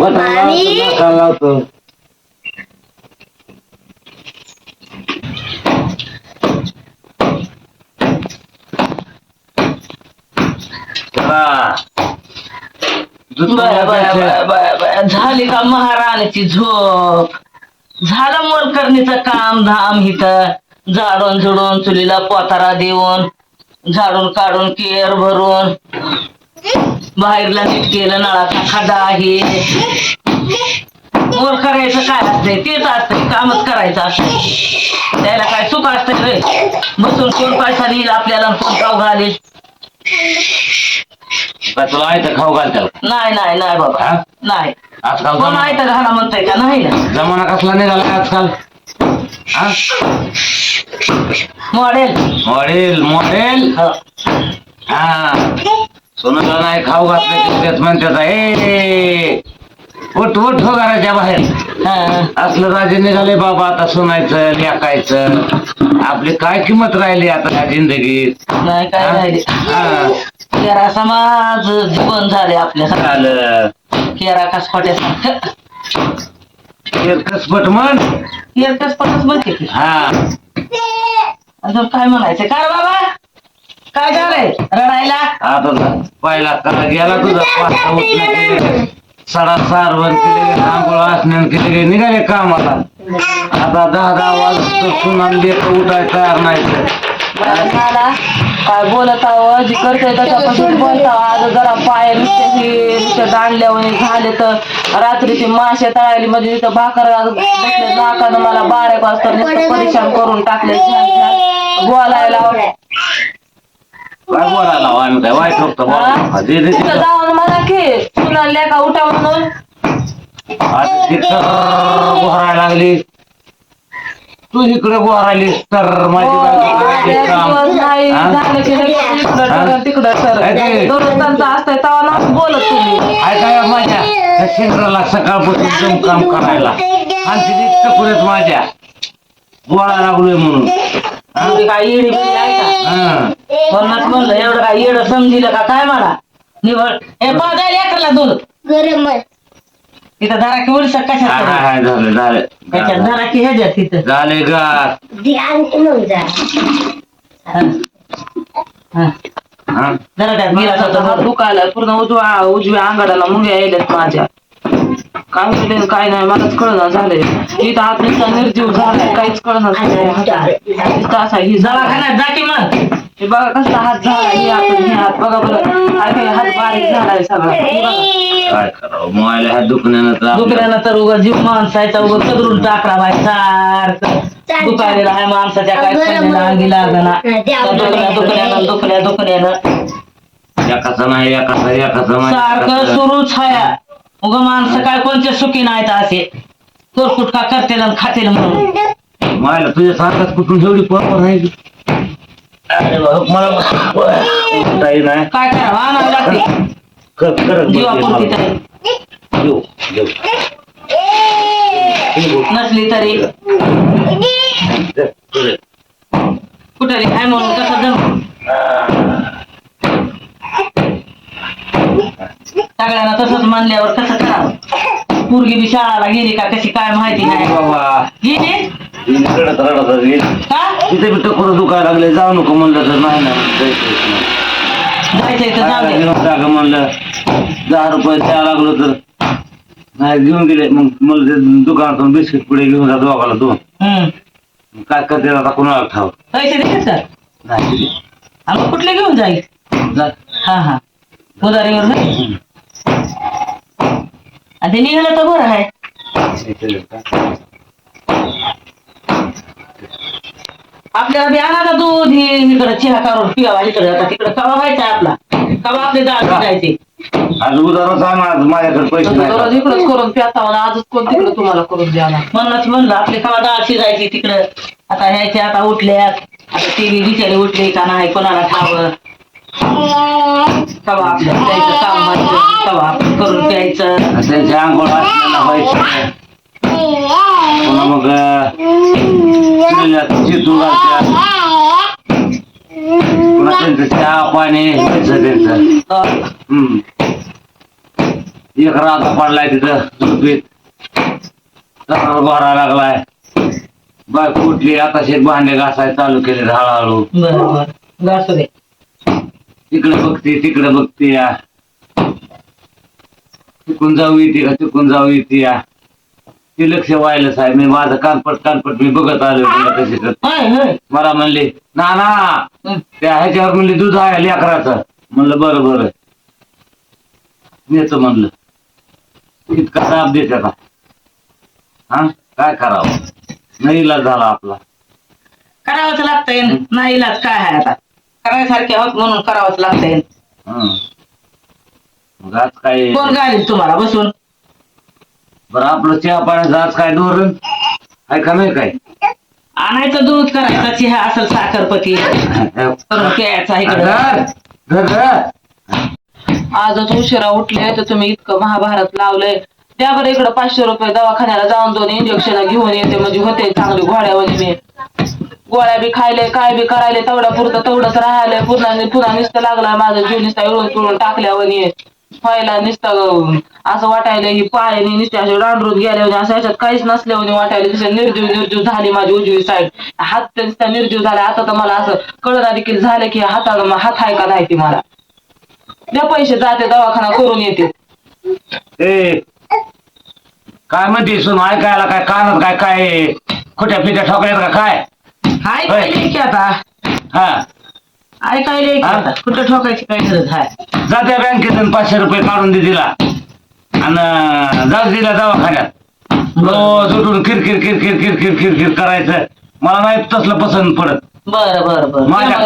वटाला लावतो, झाली का महाराणीची झोप? झालं मोलकरणीचं काम धाम इथं झाडून झुडून चुलीला पोतारा देऊन झाडून काढून केर भरून. बाहेरला नीट केलं नळाचा खडा आहे. मोर करायचं काय असतंय? तेच असतंय. कामच करायचं असतंय. त्याला काय सुख असतंय रे? बसून कोण पैसा देईल आपल्याला कोण खाऊ घालेल? काय तुला आहे तर खाऊ घाल त्याला नाही नाही नाही बाबा. हा? नाही. आजकाल कोण आहे तर घाला म्हणताय का? नाही ना. जमाना कसला निघाला आजकाल? हा? मॉडेल. Model model? हा. सोनाला नाही खाऊ घातलं तेच म्हणतात ए! उठ उठ हो घराच्या बाहेर. असलं राजे निघाले बाबा आता सुनायचं लेकायचं. आपली काय किंमत राहिली आता ह्या जिंदगीत? नाही काय? राहिले. केरा समाज जीवन झाले आपल्या. झालं. केरा कसपट्यासारखं. कसपट म्हण. केर कसपटच म्हणते की. हा. अजून काय म्हणायचं? काय बाबा! काय झालंय? रडायला? आता. पहिला कला गेला तुझा पाच उठले केले. सडा सारवण केले आंघोळ असण्यान केले निघाले कामाला? आता दहा दहा वाजता सुनान लेक उठाय तयार नाही मला काय बोलत आहो? जी करतोय त्याच्यापासून बोलता. आज जरा पाय नुसते नुसते दांडल्यावर झाले तर रात्री ते मासे तळाली म्हणजे तिथं भाकर नाकानं मला बारा वाजता परेशान करून टाकले छान छान. बोलायला काय बोलायला आम्ही काय वाईट होतो दे दे तिथं जाऊन मला की तुला लेका उठा म्हणून आता ती तर लागली तू इकडे गोहरायली तर माझी बायको करायची काम. दिवस नाही हा? झालं की लगेच इकडं हा? तिकडं काय ते? त्यांचं असतंय तेव्हा ना बोलत तुम्ही माझ्या त्या शेंद्राला सकाळपासून जम काम करायला आणि तिथे टकुऱ्यात माझ्या गोळा लागलोय म्हणून तुम्ही काय येडी बिडी आहे का? हा. म्हणूनच म्हणलं एवढं काय येडं समजिलं का? काय मला निवड हे पाहता लेकरला दूध. गरम तिथं धरा की उलसक हा, कशात हा, तरी. हा, झालं झालं. त्याच्यात धरा की ह्याच्यात तिथं. झाले गार ध्यान मग जा. हा. हा. हा? जरा त्यात गिलास होता दुखायला पूर्ण उजवा उजव्या अंगाडाला मुंग्या यायल्यात माझ्या. काय होते काय नाही मलाच कळना झालंय. इथं हात नुसता निर्जीव झालाय काहीच कळना झालंय नुसता असा ही दवाखान्यात जा की मग. हे बघा कसला हात झाला हे हात आणि हे हात बघा बरं. काय काय हात बारीक झालाय सगळा. हे बघा. काय करावं? मोबाईल ह्या दुखण्यानं तर आपलं- दुखण्यानं तर उगा जीव माणसाचा उगा कदरून टाकला बाय सारखं. दुखायला आहे माणसाच्या काय खाण्याला अंगी लागला दुखण्या दुखण्यानं दुखण्या दुखण्यानं एकाचा नाही एकाचा एकाचा नाही सारखं एकाचा. सुरूच हाया उगा माणसं काय कोणते सुखी नाहीत असे. कोरकुट का करतील आणि खातील म्हणून. मायला तुझ्या सारखाच कुठून एवढी? अरे मला काही नाही. काय करावं? आणावं लागते. कर कर जीवापुरती तरी. घेऊ घेऊ नसली तरी. कुठे काय म्हणून कसं जम? सगळ्यांना तसंच मानल्यावर कसं करावं? पोरगी बी शाळाला गेली का? कशी काय माहिती नाही बाबा. गेली? रडत रडत गेली. का? तिथे बी टकोर दुखायला लागले जाऊ नको म्हणलं तर नाही ना. जायचंय तर जाऊ दे. टाका म्हणलं. दहा रुपये द्यायला लागलो तर नाही घेऊन गेले. मग मला ते दुकानातून बिस्किट पुढे घेऊन जा दोघाला दोन. हम्म. मग काय करते आता? कोणाला ठाव? पैसे देतात सर नाही. दिले. आणि मग कुठले घेऊन जाईल? जा. हा हा. उदारीवर नाही आणि ते निघालं तर बरं आहे. आपल्याला बी आणा दूध हे इकडं चहा करून पिवा इकडे. आता तिकडे कवा व्हायचा आपला? कवा आपले दाळ जायचे आज उदाहरण सांग आज माझ्याकडे पैसे नाही दररोज इकडंच करून प्याता म्हणा आजच कोण तिकडे तुम्हाला करून द्या म्हणूनच म्हणलं आपले कवा डाळ शिजायची तिकडं? आता ह्याचे आता उठल्यात. आता ते बी बिचारे उठले का नाही कोणाला खावं प्यायचं आपण करून प्यायचं. आंघोळ व्हायचं पुन्हा मग चितू घालत्या. पुन्हा त्यांचं चहा पाणी व्हायचं त्यांचं. अं, हम्म. एक रागा पडलाय तिथं झोपेत तसाच भरा लागलाय. बाय कुठली? आता शेत भांडे घासाय चालू केले हळूहळू. बरं बरं. घासू दे. तिकडे बघते तिकडे बघते या. तिकून जाऊ येते का तिकून जाऊ येते या. ते लक्ष व्हायला साहेब मी माझं कानपट कानपट मी बघत आलो तिला कशी कर होय होय. मला म्हणले ना ना. त्या ह्याच्यावर म्हणले दूध आहे लेकराचं म्हणलं बरं बरं. नेतो म्हणलं इतका दाब देते का हा? काय करावं? नाही इलाज झाला आपला. करावंच लागतंय नाही इलाज काय आहे आता? करायसारखे आहोत म्हणून करावंच लागतंय. हं. मग आज काय? कोण गाडीत तुम्हाला बसून? बरं आपलं चहा पाण्याचं आज काय धोरण? आहे का नाही काय? आणायचं दूध करायचं चहा असेल साखरपती. करून प्यायचा इकडं. आजच उशिरा उठले तर तुम्ही इतकं महाभारत लावलंय. द्या बरं इकडं पाचशे रुपये दवाखान्याला जाऊन दोन इंजेक्शन घेऊन येते म्हणजे होते चांगली मी. गोळ्या बी खायले काय बी करायले तेवढ्या पुरतं तेवढंच राहायलंय पुन्हा पुन्हा निसतं लागलाय माझा जीव नुसता इळून पिळून टाकल्यावानी व्हायला नुसतं असं वाटायला ही पायाने नुसते असे रांडरूत गेल्यावर असं ह्याच्यात काहीच नसल्यावर वाटायला. तसं निर्जीव निर्जीव झाली माझी उजवी साईड हात तर नुसता निर्जीव झाला. आता तर मला असं कळना देखील झालं की हाताला हात आहे का नाही ती मला. द्या पैसे जाते दवाखाना करून येते. ए काय म्हणते सुन? ऐकायला काय कानात काय काय खोट्या पिट्या ठोकल्यात का काय? हाय काय की आता? हा. की हा? आता? कुठं ठोकायची काय गरज? आहे जात्या बँकेतून पाचशे रुपये काढून दे तिला. आणि जाऊ दिला दवाखान्यात. रोज उठून किरकिर किरकिर किरकिर किरकिर करायचं. मला नाही तसलं पसंत पडत. बरं बरं बरं. माझ्या-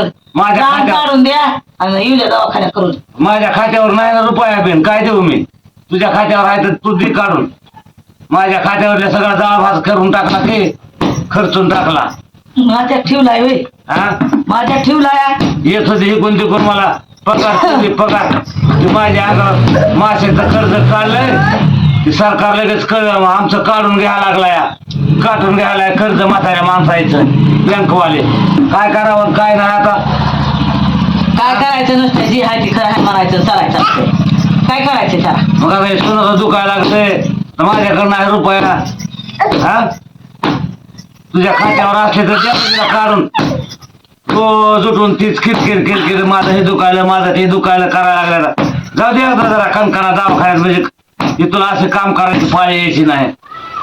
खात्यात- काढून द्या आणि येऊ द्या दवाखान्यात करून. माझ्या खात्यावर नाही ना रुपया बिन. काय देऊ मी? तुझ्या खात्यावर आहे तर तू दे काढून. माझ्या खात्यावरल्या सगळा जाळभास करून टाकला ते खर्चून टाकला. माझ्यात ठेवलाय वे हा? माझ्यात ठेवलाय. येत होते हे कोणते कोण मला? पगार तुम्ही पगार. ते माझ्या अंगावर माशाचं कर्ज काढलंय. ते सरकार लगेच कळ आमचं काढून घ्यायला लागलाय. काढून घ्यायला कर्ज म्हाताऱ्या माणसायचं बँकवाले. काय करावं काय नाही आता? काय करायचं नसतं? जी आहे ती खरं आहे म्हणायचं चालायचं असतं. काय करायचं त्याला? मग आता हे सोनं दुखायला लागतंय. तर माझ्याकडनं आहे रुपया. हा? तुझ्या खात्यावर असले तर तुला काढून. रोज उठून तीच किरकिर किरकिर. माझं हे दुखायलं माझं ते दुखायलं करायला लागलं जाऊ दे आता जरा कणकणा दवाखान्यात म्हणजे तुला असं काम करायची पाळी यायची नाही.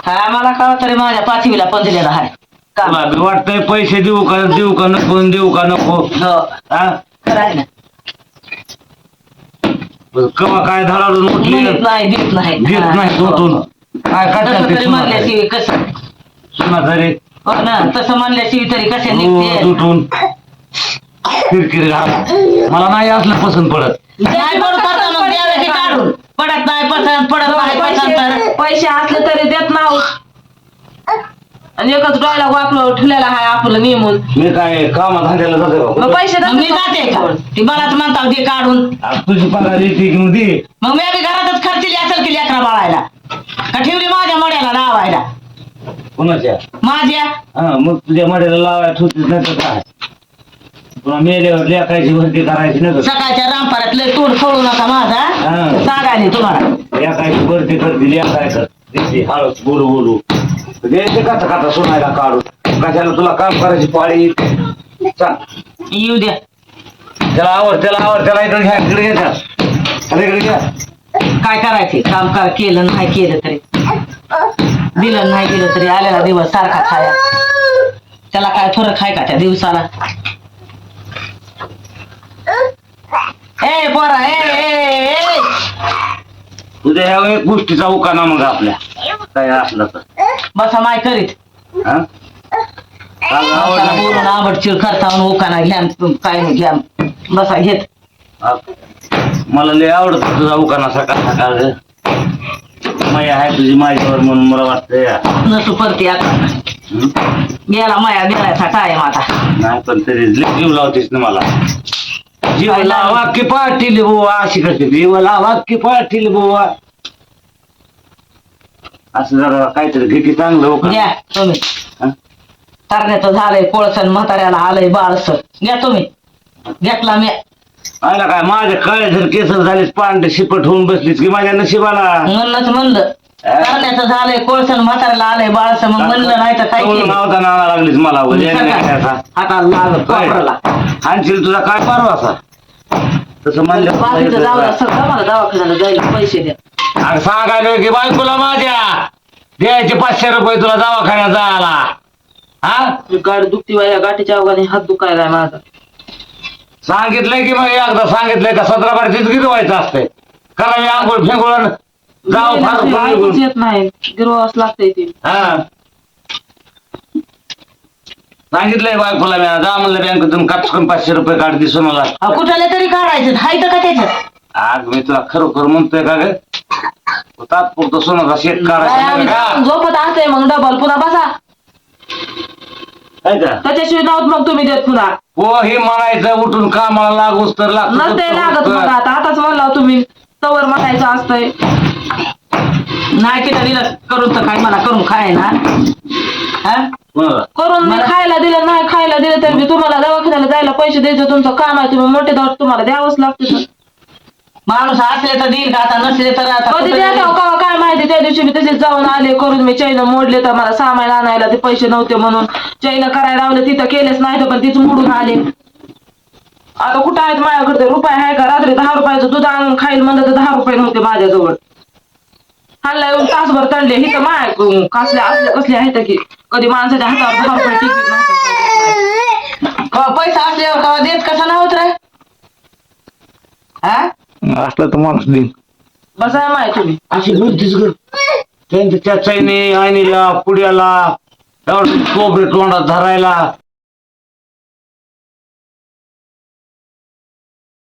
काय मला कळत तरी माझ्या पाचवीला पण दिलेला आहे. काम तुला बी वाटतंय पैसे देऊ का देऊ का नको देऊ का नको? हो. हा? खरं आहे ना. कवा काय धडाडून उठली? देत नाही. देत नाही हो, हो. काय तसं काय तरी म्हणल्याशिवाय कसं? सुना तरी हो ना तसं म्हणल्याशिवाय तरी कसे रोज निघते? उठून. किरकिर घाला. मला नाही असलं पसंत पडत. नाही पडत आता मग द्यावे की काढून. पडत नाही पसंत पडत नाही पसंत. तर पैसे पैसे असले तरी देत नाव आणि एकच डोळ्याला वाकलं ठेवलेला आहे आपलं नेमून. मी काय कामात धंद्याला जातो मग का? पैसे मग मी जाते का ती मलाच म्हणता दे काढून. तुझी पगार येते मग दे. मग मी आम्ही घरातच खर्चली असेल की लेकरा बाळायला? का ठेवली माझ्या मड्याला लावायला? कोणाच्या? माझ्या? हा मग तुझ्या मड्याला लावायला ठेवतीस नाही तर काय? पुन्हा मेल्यावर लेखायची भरती करायची नाही? सकाळच्या रामपारात लय तोड फोडू नका माझा. हा. सांगायला तुम्हाला. लेखायची भरती करते लेखायचं. देते हळूच बोलू बोलू द्यायचे का खाता सोनायला काढून कशाला तुला काम करायची पाळी? सांग येऊ द्या. त्याला आवड त्याला आवड त्याला इकडे घ्या इकडे घ्या. त्याला. त्याला इकडे घ्या. काय करायचे? काम का केलं नाही केलं तरी. दिलं नाही दिलं तरी आलेला दिवस सारखा खाया त्याला काय फरक आहे का त्या दिवसाला ए पोरा ए ए, ए तुझ्या ह्या एक गोष्टीचा उकाना मग आपल्या काय असलं तर बसा माय करीत हा? आवडलं. बोलून करता म्हणून उकाना घ्या न काय नाही घ्या बसा घेत हा. मला लय आवडत तुझा उकाना सकाळ सकाळ. माया आहे तुझी माझ्यावर म्हणून मला वाटतं नसू परती आता. गेला माया गेलायचा टाइम आता नाही पण तरी जीव लावतीस ना मला. जीव काय लाव? लावा की पाटील बुवा अशी करते. जीव लावा की पाटील बुवा. असं जरा काहीतरी घे की चांगलं उकाना. घ्या तुम्ही. हा? तरण्याचं झालंय कोळसन म्हाताऱ्याला आलंय बाळस घ्या तुम्ही. घेतला मी आयला काय माझ्या काळे जर केस झालीस पांढरे शिपट होऊन बसलीस की माझ्या नशिबाला. म्हणूनच म्हणलं करण्याचं झालंय कोळसन म्हाताऱ्याला आलंय बाळसं मग म्हणलं नाही तर काय कौल लागलीस मला उद्या. हाताला वापराला हाणशील तुझा काय परवासा? तसं बाकीचं जाऊ द्या म्हणलं सगळं मला दवाखान्याला जायला पैसे द्या? अरे सांगायला की बायकोला माझ्या. द्यायचे पाचशे रुपये तुला दवाखान्यात जायला. हा? गाडी दुखती बाई या गाठीच्या अवघाने हात दुखायला माझा. सांगितलंय की मग एकदा सांगितलंय का सतरा बार तिथं किती व्हायचं असतंय? करावी आंघोळ फेंगोळ जाऊ फार ऐकूच. येत नाही. गिरवास लागतंय ते. हा. सांगितलंय बायकोला मी जा म्हणलं बँकेतून काटकन पाचशे रुपये काढ दिसून मला. अहो, कुठाले तरी काढायचं हाय तर का त्याच्यात? आग मी तुला खरोखर म्हणतोय का ग? तात्पुरतं सोनाचा शेत काय काढायचा का? झोपत असते मग डबल पुन्हा बसा. का? त्याच्याशिवाय नव्हत मग तुम्ही देत पुन्हा. हो हे म्हणायचं उठून कामाला लागूस तर लागतो नसते लागत मग आता. आताच म्हणला तुम्ही तवर म्हणायचं असतंय. नाही तिला दिलं करून तर काय मला करून खाय ना. हा? बरं. करून मी खायला दिलं नाही खायला दिलं तर मी तुम्हाला दवाखान्याला जायला पैसे द्यायचं तुमचं काम आहे तुम्ही मोठे दवाख तुम्हाला द्यावंच लागतं. माणूस असले तर देईल का? आता नसले तर आता कधी कुठं देईल? का काय माहिती त्या दिवशी मी तसेच जाऊन आले करून मी चैन मोडले तर मला सामान आणायला ते पैसे नव्हते म्हणून. चैन करायला लावले तिथं केलेच नाही तर पण तीच मोडून आले. आता कुठं आहेत माझ्याकडे? रुपये आहे का? रात्री दहा रुपयाचं दूध आणून खाईल म्हणलं तर दहा रुपये नव्हते माझ्याजवळ. हल्ला येऊन तासभर तणले ही तर माय कसल्या असल्या कसले आहेत की? कधी माणसाच्या हातावर दहा रुपये टिकत नाही. कवा पैसा असल्यावर कवा देत कसा ना होत रे? हा असलं तर माणूस देईन. बसा माय तुम्ही अशी बुद्धीच ग त्यांच्या चैनी आईनीला पुड्याला कोबरे तोंडात धरायला.